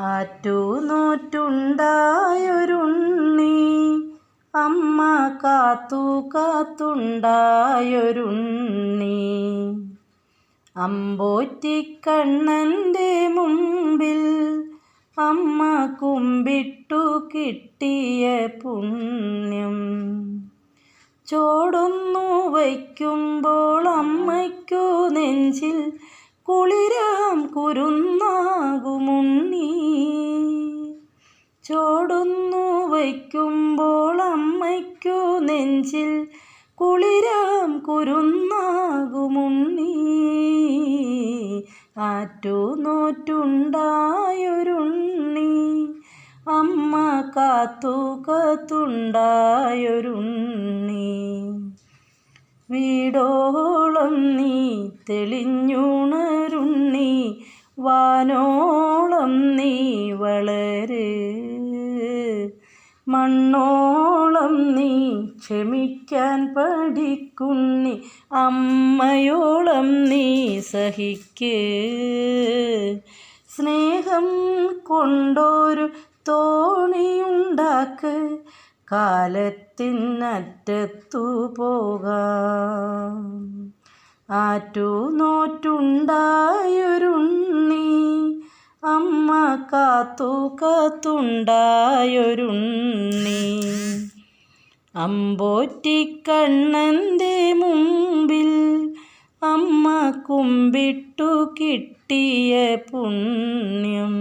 ആറ്റുനോറ്റുണ്ടായൊരുണ്ണി. അമ്മ കാത്തു കാത്തുണ്ടായൊരുണ്ണി. അമ്പോറ്റിക്കണ്ണന്റെ മുമ്പിൽ അമ്മ കുമ്പിട്ടു കിട്ടിയ പുണ്യം. ചോടൊന്നു വയ്ക്കുമ്പോൾ അമ്മയ്ക്കു നെഞ്ചിൽ കുളിരാം കുരുന്നാകുമുണ്ണി വയ്ക്കുമ്പോൾ അമ്മയ്ക്കു നെഞ്ചിൽ കുളിരാം കുരുന്നാകുമുണ്ണി ആറ്റു നോറ്റുണ്ടായൊരുണ്ണി. അമ്മ കാത്തു കത്തുണ്ടായൊരുണ്ണി. വീടോളം നീ തെളിഞ്ഞുണരുണ്ണി. വാനോളം നീ വളര് മണ്ണോളം നീ ക്ഷമിക്കാൻ പഠിക്കുന്നി അമ്മയോളം നീ സഹിക്ക്. സ്നേഹം കൊണ്ടൊരു തോണിയുണ്ടാക്ക് കാലത്തിനറ്റത്തു പോകാം. ആറ്റു നോറ്റുണ്ടായൊരുണ്ണി അമ്മ കാത്തു കാത്തുണ്ടായൊരുണ്ണി. അമ്പോറ്റിക്കണ്ണന്റെ മുമ്പിൽ അമ്മ കുമ്പിട്ടു കിട്ടിയ പുണ്യം.